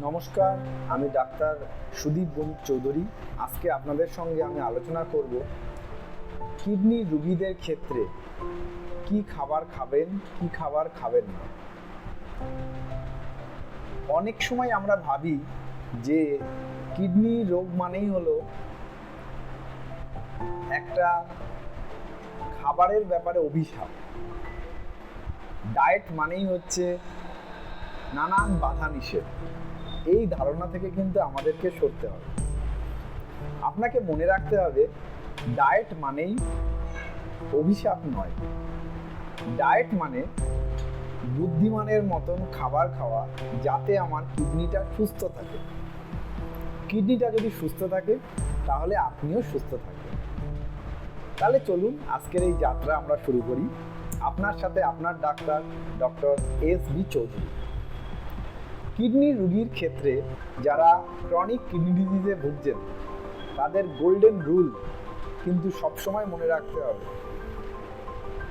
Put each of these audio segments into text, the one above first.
নমস্কার, আমি ডাক্তার সুদীপ বণিক চৌধুরী। আজকে আপনাদের সঙ্গে আমি আলোচনা করব কিডনি রুগীদের ক্ষেত্রে কি খাবার খাবেন, কি খাবার খাবেন না। অনেক সময় আমরা ভাবি যে কিডনি রোগ মানেই হলো একটা খাবারের ব্যাপারে অভিশাপ। ডায়েট মানেই হচ্ছে নানান বাধা নিষেধ। এই ধারণা থেকে কিন্তু আমাদেরকে সরতে হবে। আপনাকে মনে রাখতে হবে ডায়েট মানেই অভিশাপ নয়। ডায়েট মানে বুদ্ধিমানের মতন খাবার খাওয়া যাতে আমার কিডনিটা সুস্থ থাকে। কিডনিটা যদি সুস্থ থাকে, তাহলে আপনিও সুস্থ থাকবেন। তাহলে চলুন আজকের এই যাত্রা আমরা শুরু করি। আপনার সাথে আপনার doctor doctor S B Chowdhury. Kidney রুগীর ক্ষেত্রে যারা ক্রনিক কিডনি ডিজিজে ভুগছেন, তাদের গোল্ডেন রুল কিন্তু সবসময় মনে রাখতে হবে।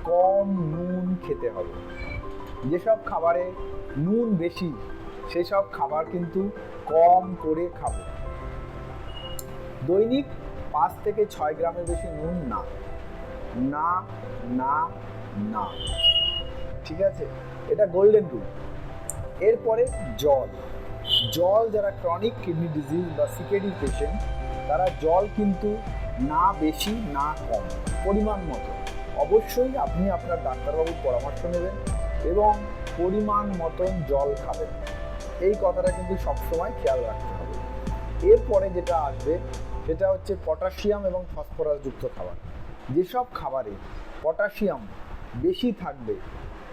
কম নুন খেতে হবে। যেসব খাবারে নুন বেশি, সেসব খাবার কিন্তু কম করে খাব। দৈনিক পাঁচ থেকে ছয় গ্রামের বেশি নুন না। না না না। ঠিক আছে? এটা গোল্ডেন রুল এরপরে জল। জল যারা ক্রনিক কিডনি ডিজিজ বা সিকেডি পেশেন্ট তারা জল কিন্তু না বেশি, না কম, পরিমাণ মতো। অবশ্যই আপনি আপনার ডাক্তারবাবুর পরামর্শ নেবেন এবং পরিমাণ মতন জল খাবেন। এই কথাটা কিন্তু সবসময় খেয়াল রাখতে হবে। এরপরে যেটা আসবে, সেটা হচ্ছে পটাশিয়াম এবং ফসফরাসযুক্ত খাবার। যেসব খাবারে পটাশিয়াম বেশি থাকবে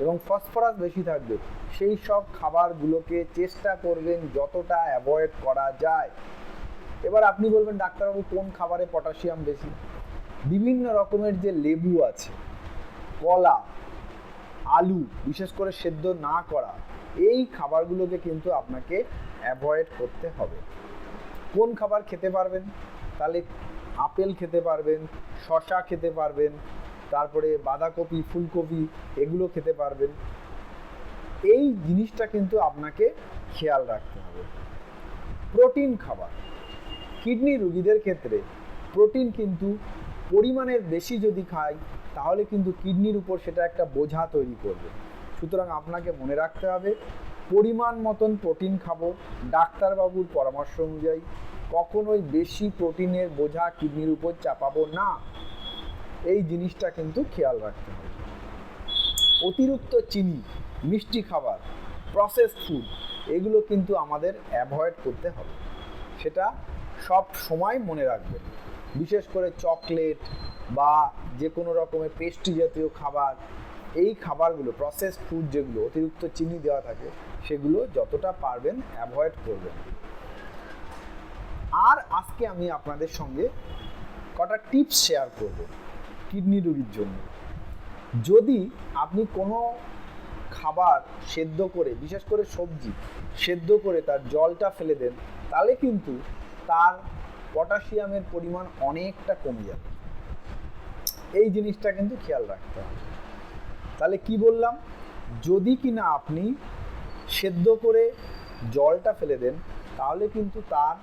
এবং ফসফরাস বেশি থাকবে। সেই সব খাবারগুলোকে চেষ্টা করবেন যতটা অ্যাভয়েড করা যায়। এবার আপনি বলবেন, ডাক্তারবাবু, কোন খাবারে পটাশিয়াম বেশি? বিভিন্ন রকমের যে লেবু আছে, কলা, আলু, বিশেষ করে সেদ্ধ না করা, এই খাবারগুলোকে কিন্তু আপনাকে অ্যাভয়েড করতে হবে। কোন খাবার খেতে পারবেন? তাহলে আপেল খেতে পারবেন শশা খেতে পারবেন তারপরে বাঁধাকপি, ফুলকপি এগুলো খেতে পারবেন। এই জিনিসটা কিন্তু আপনাকে খেয়াল রাখতে হবে। প্রোটিন খাবার। কিডনি রোগীদের ক্ষেত্রে প্রোটিন কিন্তু পরিমাণের বেশি যদি খাই তাহলে কিন্তু কিডনির উপর সেটা একটা বোঝা তৈরি করবে। সুতরাং আপনাকে মনে রাখতে হবে, পরিমাণ মতন প্রোটিন খাব। ডাক্তারবাবুর পরামর্শ অনুযায়ী কখনোই বেশি প্রোটিনের বোঝা কিডনির উপর চাপাবো না। এই জিনিসটা কিন্তু খেয়াল রাখতে হবে। অতিরিক্ত চিনি, মিষ্টি খাবার প্রসেস ফুড এগুলো কিন্তু আমাদের অ্যাভয়েড করতে হবে। সেটা সব সময় মনে রাখবেন। বিশেষ করে চকলেট বা যে কোনো রকমের পেস্ট্রি জাতীয় খাবার, এই খাবারগুলো প্রসেস ফুড যেগুলো, অতিরিক্ত চিনি দেওয়া থাকে, সেগুলো যতটা পারবেন অ্যাভয়েড করবেন। আর আজকে আমি আপনাদের সঙ্গে কটা টিপস শেয়ার করব। কিডনি রোগীর জন্য। যদি আপনি কোনো খাবার সেদ্ধ করে, বিশেষ করে সবজি, সেদ্ধ করে তার জলটা ফেলে দেন, তাহলে কিন্তু তার পটাশিয়ামের পরিমাণ অনেকটা কমে যাবে। এই জিনিসটা কিন্তু খেয়াল রাখতে হবে। তাহলে কি বললাম? যদি কিনা আপনি সেদ্ধ করে জলটা ফেলে দেন, তাহলে কিন্তু তার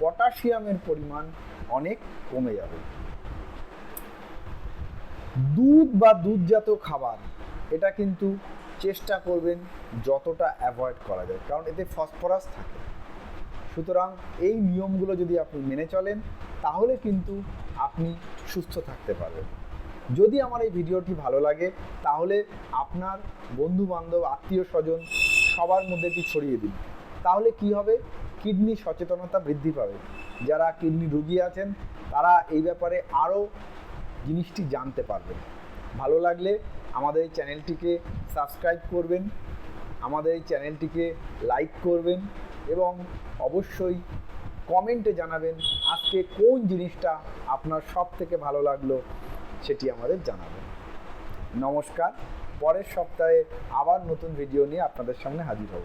পটাশিয়ামের পরিমাণ অনেক কমে যাবে। দুধ বা দুধজাত খাবার, এটা কিন্তু চেষ্টা করবেন যতটা অ্যাভয়েড করা যায়, কারণ এতে ফসফরাস থাকে। সুতরাং এই নিয়মগুলো যদি আপনি মেনে চলেন, তাহলে কিন্তু আপনি সুস্থ থাকতে পারবেন। যদি আমার এই ভিডিওটি ভালো লাগে, তাহলে আপনার বন্ধু বান্ধব আত্মীয় স্বজন সবার মধ্যে এটি ছড়িয়ে দিন। তাহলে কি হবে? কিডনি সচেতনতা বৃদ্ধি পাবে। যারা কিডনি রুগী আছেন, তারা এই ব্যাপারে আরও জিনিসটি জানতে পারবেন। ভালো লাগলে আমাদের এই চ্যানেলটিকে সাবস্ক্রাইব করবেন, আমাদের এই চ্যানেলটিকে লাইক করবেন এবং অবশ্যই কমেন্টে জানাবেন আজকে কোন জিনিসটা আপনার সব থেকে ভালো লাগল সেটি আমাদের জানাবেন। নমস্কার, পরের সপ্তাহে আবার নতুন ভিডিও নিয়ে আপনাদের সামনে হাজির হব।